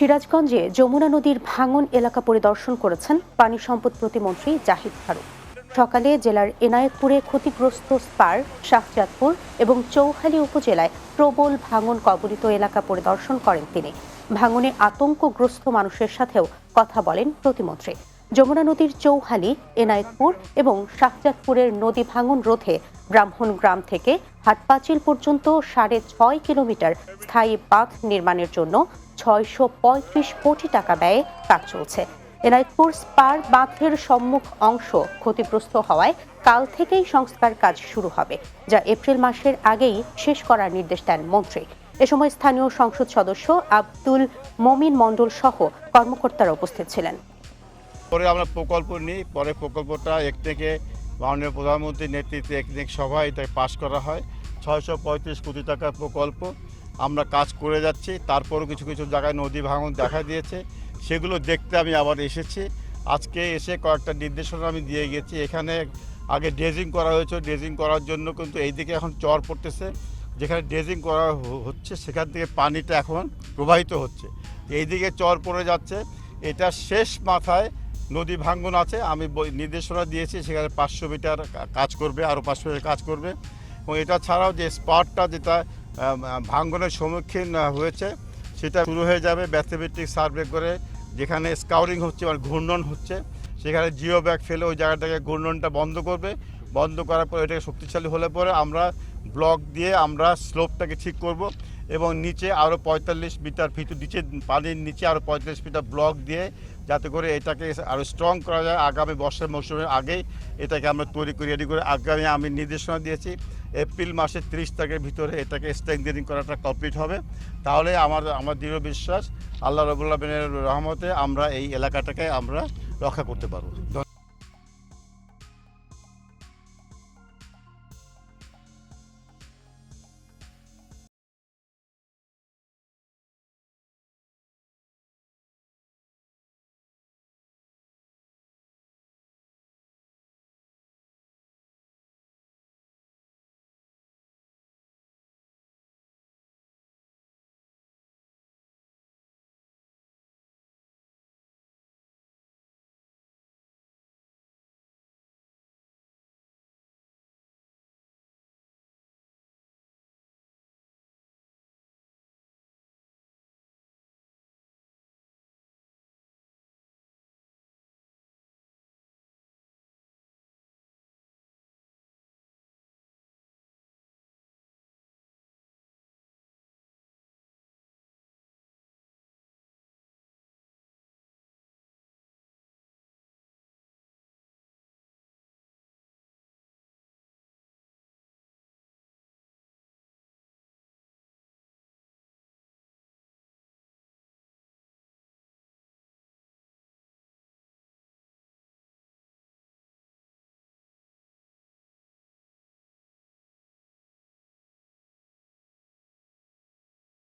সিরাজগঞ্জে যমুনা নদীর ভাঙন এলাকা পরিদর্শন করেছেন পানি সম্পদ প্রতিমন্ত্রী জাহিদ ফারুক। সকালে জেলার এনায়েতপুরে ক্ষতিগ্রস্ত স্পার, শাহজাদপুর এবং চৌহালি উপজেলায় প্রবল ভাঙন কবলিত এলাকা পরিদর্শন করেন তিনি। ভাঙনে আতঙ্কগ্রস্ত মানুষের সাথেও কথা বলেন প্রতিমন্ত্রী। যমুনা নদীর চৌহালি, এনায়েতপুর এবং শাহজাদপুরের নদী ভাঙন রোধে ব্রাহ্মণ গ্রাম থেকে হাটপাচিল পর্যন্ত সাড়ে ছয় কিলোমিটার স্থায়ী বাঁধ নির্মাণের জন্য ছয়শো পঁয়ত্রিশ কোটি টাকা ব্যয়ে কাজ চলছে। এনায়েতপুর স্পার বাঁধের সম্মুখ অংশ ক্ষতিগ্রস্ত হওয়ায় কাল থেকেই সংস্কার কাজ শুরু হবে, যা এপ্রিল মাসের আগেই শেষ করার নির্দেশ দেন মন্ত্রী। এ সময় স্থানীয় সংসদ সদস্য আব্দুল মমিন মণ্ডল সহ কর্মকর্তারা উপস্থিত ছিলেন। পরে আমরা প্রকল্প নিই, পরে প্রকল্পটা এক থেকে মাননীয় প্রধানমন্ত্রীর নেতৃত্বে একদিক সভায় এটা পাশ করা হয়। ছয়শো পঁয়ত্রিশ কোটি টাকার প্রকল্প আমরা কাজ করে যাচ্ছি, তারপরও কিছু কিছু জায়গায় নদী ভাঙন দেখা দিয়েছে। সেগুলো দেখতে আমি আবার এসেছি। আজকে এসে কয়েকটা নির্দেশনা আমি দিয়ে গেছি। এখানে আগে ড্রেজিং করা হয়েছে। ড্রেজিং করার জন্য কিন্তু এইদিকে এখন চর পড়তেছে। যেখানে ড্রেজিং করা হচ্ছে, সেখান থেকে পানিটা এখন প্রবাহিত হচ্ছে। এইদিকে চর পড়ে যাচ্ছে। এটা শেষ মাথায় নদী ভাঙ্গন আছে। আমি নির্দেশনা দিয়েছি, সেখানে পাঁচশো মিটার কাজ করবে আরও পাঁচশো মিটার কাজ করবে। এবং এটা ছাড়াও যে স্পটটা যেটা ভাঙ্গনের সম্মুখীন হয়েছে। সেটা শুরু হয়ে যাবে ব্যাথেমেট্রিক সার্ভে করে, যেখানে স্কাউরিং হচ্ছে মানে ঘূর্ণন হচ্ছে। সেখানে জিও ব্যাগ ফেলে ওই জায়গাটাকে ঘূর্ণনটা বন্ধ করবে। বন্ধ করার পর এটাকে শক্তিশালী হলে পরে আমরা ব্লক দিয়ে আমরা স্লোপটাকে ঠিক করব। এবং নিচে আরও পঁয়তাল্লিশ মিটার ভিতর, নিচে, পানির নিচে আরও পঁয়তাল্লিশ মিটার ব্লক দিয়ে যাতে করে এটাকে আরও স্ট্রং করা যায়। আগামী বর্ষার মৌসুমের আগেই এটাকে আমরা তৈরি করে রেডি করে আগামী আমি নির্দেশনা দিয়েছি, এপ্রিল মাসের তিরিশ তারিখের ভিতরে এটাকে স্ট্রেংথেনিং করাটা কমপ্লিট হবে। তাহলে আমার আমার দৃঢ় বিশ্বাস, আল্লাহ রবুল্লাহ রহমতে আমরা এই এলাকাটাকে আমরা রক্ষা করতে পারব।